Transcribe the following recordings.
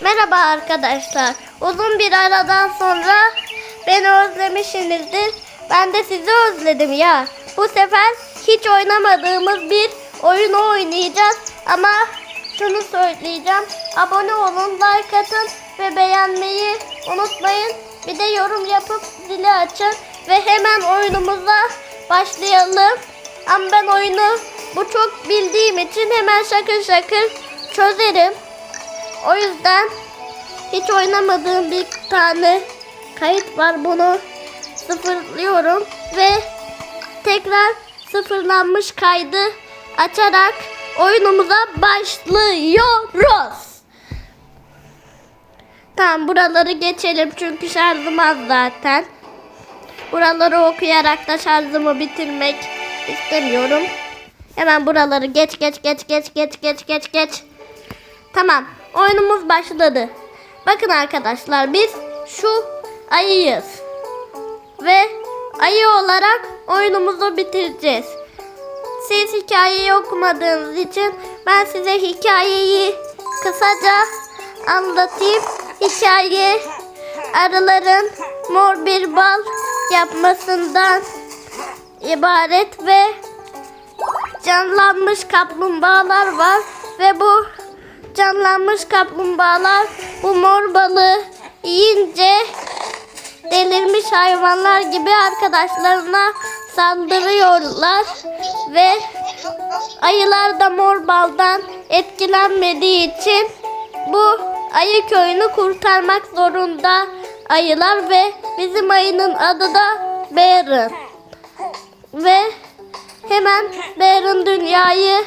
Merhaba arkadaşlar. Uzun bir aradan sonra beni özlemişsinizdir. Ben de sizi özledim ya. Bu sefer hiç oynamadığımız bir oyunu oynayacağız. Ama şunu söyleyeceğim. Abone olun, like atın ve beğenmeyi unutmayın. Bir de yorum yapıp zili açın ve hemen oyunumuza başlayalım. Ama ben oyunu bu çok bildiğim için hemen şakır şakır çözerim. O yüzden hiç oynamadığım bir tane kayıt var. Bunu sıfırlıyorum ve tekrar sıfırlanmış kaydı açarak oyunumuza başlıyoruz. Tamam buraları geçelim çünkü şarjım az zaten. Buraları okuyarak da şarjımı bitirmek istemiyorum. Hemen buraları geç geç geç geç geç geç geç geç. Tamam. Oyunumuz başladı. Bakın arkadaşlar biz şu ayıyız. Ve ayı olarak oyunumuzu bitireceğiz. Siz hikayeyi okumadığınız için ben size hikayeyi kısaca anlatayım. Hikaye arıların mor bir bal yapmasından ibaret ve canlanmış kaplumbağalar var ve bu canlanmış kaplumbağalar bu mor balığı yiyince delirmiş hayvanlar gibi arkadaşlarına saldırıyorlar ve ayılar da mor baldan etkilenmediği için bu ayı köyünü kurtarmak zorunda ayılar ve bizim ayının adı da Baron. Ve hemen Baron dünyayı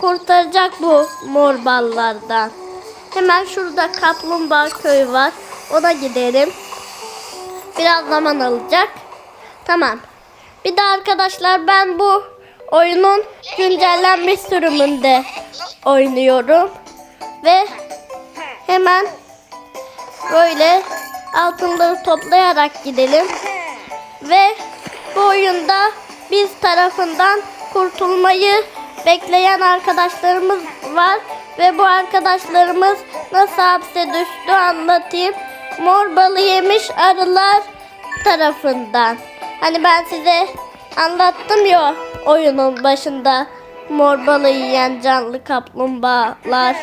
kurtaracak bu mor ballardan. Hemen şurada kaplumbağa köyü var. Ona gidelim. Biraz zaman alacak. Tamam. Bir de arkadaşlar ben bu oyunun güncellenmiş sürümünde oynuyorum. Ve hemen böyle altınları toplayarak gidelim. Ve bu oyunda biz tarafından kurtulmayı bekleyen arkadaşlarımız var ve bu arkadaşlarımız nasıl hapse düştü anlatayım. Mor balı yemiş arılar tarafından. Hani ben size anlattım ya oyunun başında mor balı yiyen canlı kaplumbağalar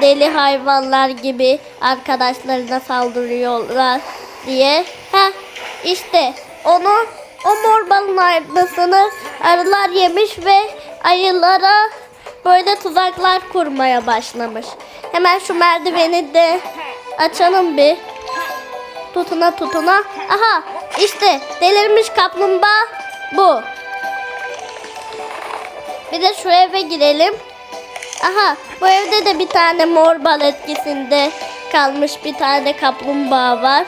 deli hayvanlar gibi arkadaşlarına saldırıyorlar diye. Ha işte onu o mor balın aynısını arılar yemiş ve ayılara böyle tuzaklar kurmaya başlamış. Hemen şu merdiveni de açalım bir. Tutuna tutuna. Aha işte delirmiş kaplumbağa bu. Bir de şu eve girelim. Aha bu evde de bir tane mor bal etkisinde kalmış bir tane kaplumbağa var.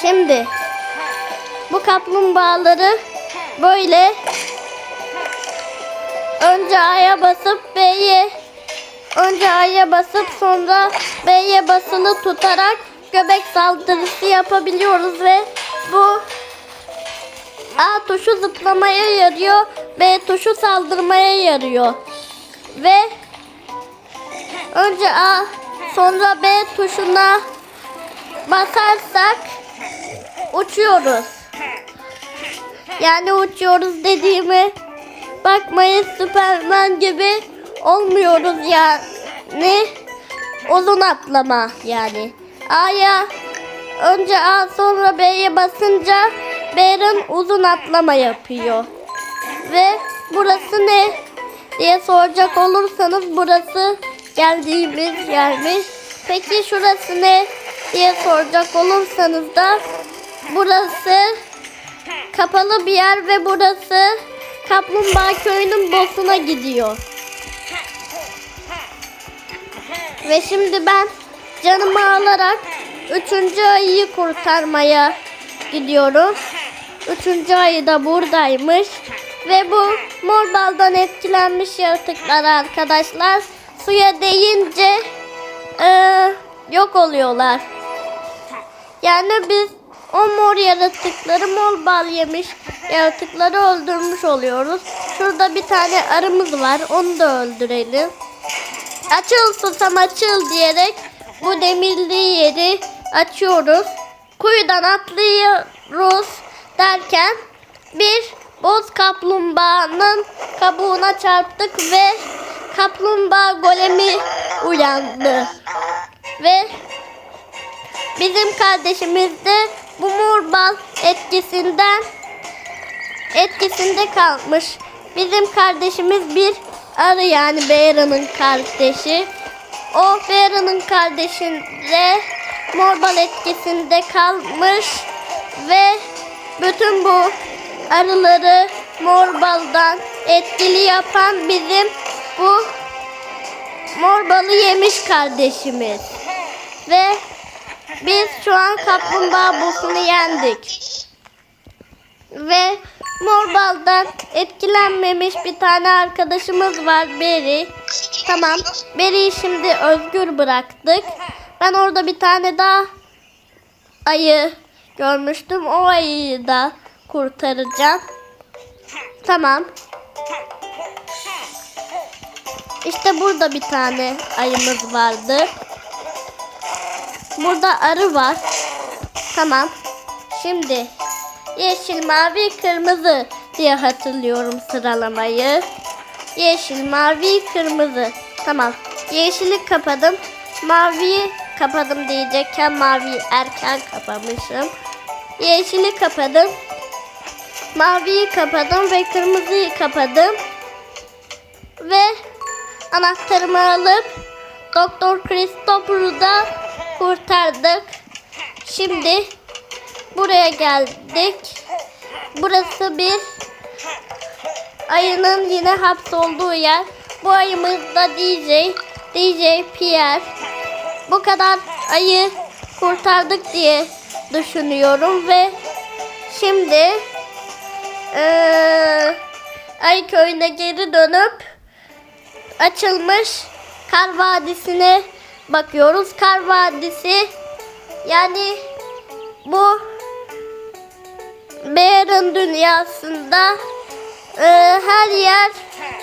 Şimdi bu kaplumbağaları böyle önce A'ya basıp B'ye önce A'ya basıp sonra B'ye basılı tutarak göbek saldırısı yapabiliyoruz ve bu A tuşu zıplamaya yarıyor, B tuşu saldırmaya yarıyor. Ve önce A sonra B tuşuna basarsak uçuyoruz. Yani uçuyoruz dediğime bakmayın Süperman gibi olmuyoruz yani. Uzun atlama yani. A'ya önce A sonra B'ye basınca Baron uzun atlama yapıyor. Ve burası ne diye soracak olursanız burası geldiğimiz yermiş. Peki şurası ne diye soracak olursanız da burası kapalı bir yer ve burası Kaplumbağa köyünün boss'una gidiyor. Ve şimdi ben canımı alarak üçüncü ayıyı kurtarmaya gidiyorum. Üçüncü ayı da buradaymış. Ve bu mor baldan etkilenmiş yaratıklar arkadaşlar suya değince eee, yok oluyorlar. Yani biz o mor yaratıkları mor bal yemiş yaratıkları öldürmüş oluyoruz. Şurada bir tane arımız var. Onu da öldürelim. Açıl susam açıl diyerek bu demirli yeri açıyoruz. Kuyudan atlıyoruz derken bir boz kaplumbağanın kabuğuna çarptık ve kaplumbağa golemi uyandı. Ve bizim kardeşimiz de bu morbal etkisinden etkisinde kalmış. Bizim kardeşimiz bir arı yani Beyra'nın kardeşi. O Beyra'nın kardeşinde morbal etkisinde kalmış ve bütün bu arıları morbaldan etkili yapan bizim bu morbalı yemiş kardeşimiz. Ve biz şu an kaplumbağa bosunu yendik. Ve morbaldan etkilenmemiş bir tane arkadaşımız var Beri. Tamam. Beri'yi şimdi özgür bıraktık. Ben orada bir tane daha ayı görmüştüm. O ayıyı da kurtaracağım. Tamam. İşte burada bir tane ayımız vardı. Burada arı var. Tamam. Şimdi yeşil, mavi, kırmızı diye hatırlıyorum sıralamayı. Yeşil, mavi, kırmızı. Tamam. Yeşili kapadım. Maviyi kapadım diyecekken maviyi erken kapamışım. Yeşili kapadım. Maviyi kapadım ve kırmızıyı kapadım. Ve anahtarımı alıp Doktor Christopher'ı da kurtardık. Şimdi buraya geldik. Burası bir ayının yine hapsolduğu yer. Bu ayımız da DJ, DJ Pierre. Bu kadar ayı kurtardık diye düşünüyorum ve şimdi eee Ay köyüne geri dönüp açılmış Kar Vadisi'ne bakıyoruz. Kar Vadisi yani bu Bear'ın dünyasında e, her yer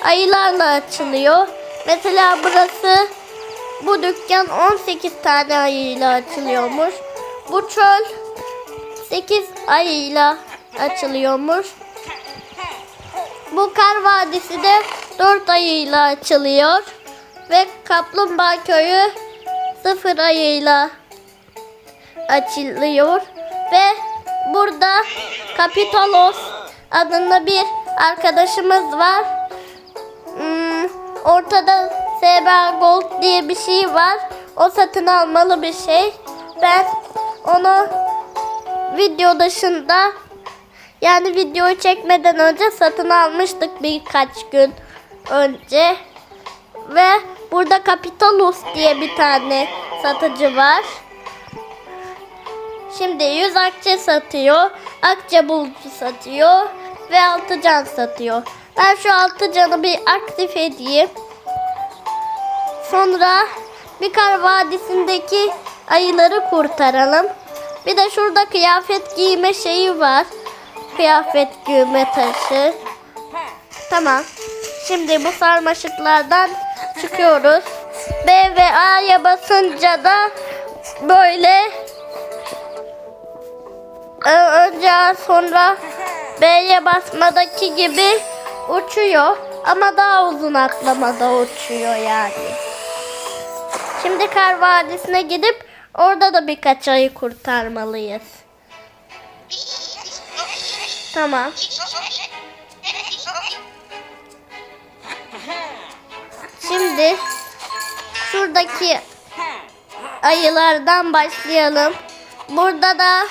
ayılarla açılıyor. Mesela burası bu dükkan 18 tane ayıyla açılıyormuş. Bu çöl 8 ayıyla açılıyormuş. Bu kar vadisi de 4 ayıyla açılıyor. Ve Kaplumbağa köyü 0 ayıyla açılıyor. Ve burada Kapitolos adında bir arkadaşımız var. Hmm, ortada SBA Gold diye bir şey var. O satın almalı bir şey. Ben onu video dışında yani videoyu çekmeden önce satın almıştık birkaç gün önce. Ve burada Capitalus diye bir tane satıcı var. Şimdi 100 akçe satıyor. Akçe bulucu satıyor. Ve 6 can satıyor. Ben şu 6 canı bir aktif edeyim. Sonra bir kar vadisindeki ayıları kurtaralım. Bir de şurada kıyafet giyme şeyi var. Kıyafet giyme taşı. Tamam. Şimdi bu sarmaşıklardan çıkıyoruz. B ve A'ya basınca da böyle önce sonra B'ye basmadaki gibi uçuyor. Ama daha uzun atlamada uçuyor yani. Şimdi Kar Vadisi'ne gidip orada da birkaç ayı kurtarmalıyız. Tamam. Şimdi şuradaki ayılardan başlayalım. Burada da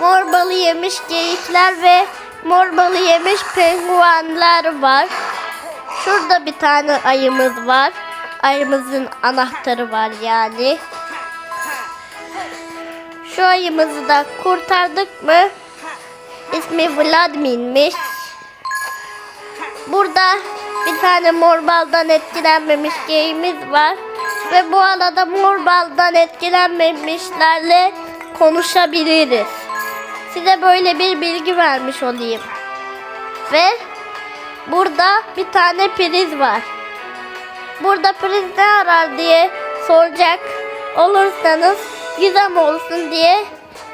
mor balı yemiş geyikler ve mor balı yemiş penguenler var. Şurada bir tane ayımız var. Ayımızın anahtarı var yani. Şu ayımızı da kurtardık mı? İsmi Vladimir'miş. Burada bir tane mor baldan etkilenmemiş geyimiz var. Ve bu arada mor baldan etkilenmemişlerle konuşabiliriz. Size böyle bir bilgi vermiş olayım. Ve burada bir tane priz var. burada priz ne arar diye soracak olursanız gizem olsun diye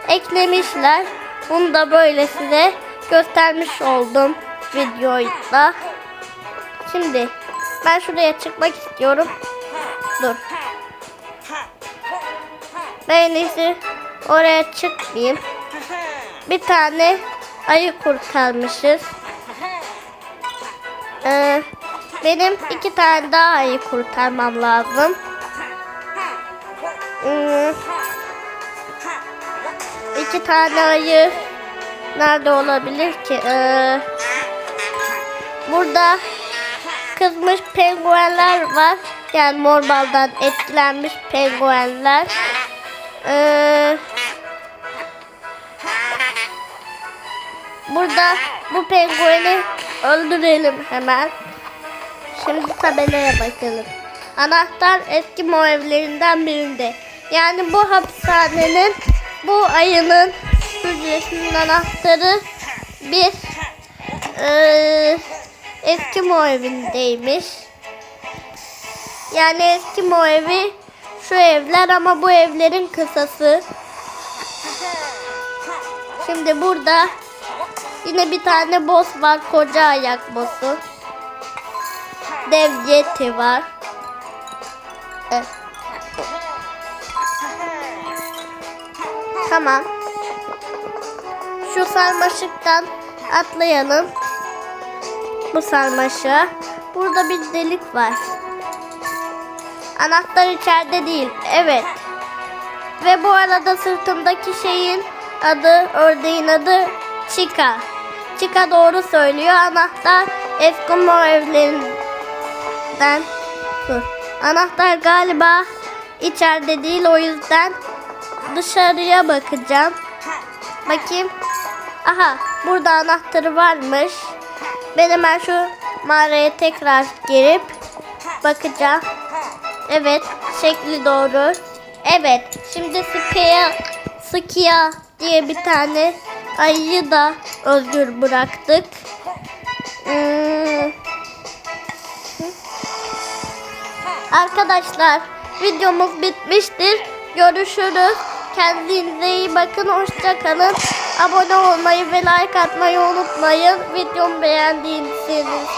eklemişler. Bunu da böyle size göstermiş oldum videoyla. Şimdi ben şuraya çıkmak istiyorum. Dur. Ben en iyisi oraya çıkmayayım. Bir tane ayı kurtarmışız. Ee, benim iki tane daha ayı kurtarmam lazım. Hmm, iki tane ayı nerede olabilir ki? Ee, burada kızmış penguenler var. Yani mor baldan etkilenmiş penguenler. Ee, burada bu pengueni öldürelim hemen. Şimdi tabelaya bakalım. Anahtar Eskimo evlerinden birinde. Yani bu hapishanenin bu ayının hücresinin anahtarı bir eee Eskimo evindeymiş. Yani Eskimo evi şu evler ama bu evlerin kısası. Şimdi burada yine bir tane boss var. Koca ayak bossu. Dev Yeti var. Evet. Tamam. Şu sarmaşıktan atlayalım. Bu sarmaşığa. Burada bir delik var. Anahtar içeride değil. Evet. Ve bu arada sırtımdaki şeyin adı, ördeğin adı Chica. Chica doğru söylüyor. Anahtar Eskimo evlerinden. Dur. Anahtar galiba içeride değil. O yüzden dışarıya bakacağım. Bakayım. Aha burada anahtarı varmış. Ben hemen şu mağaraya tekrar girip bakacağım. Evet şekli doğru. Evet şimdi Skia, Skia diye bir tane ayıyı da özgür bıraktık. Hmm. Arkadaşlar videomuz bitmiştir. Görüşürüz. Kendinize iyi bakın. Hoşçakalın. Abone olmayı ve like atmayı unutmayın. Videomu beğendiyseniz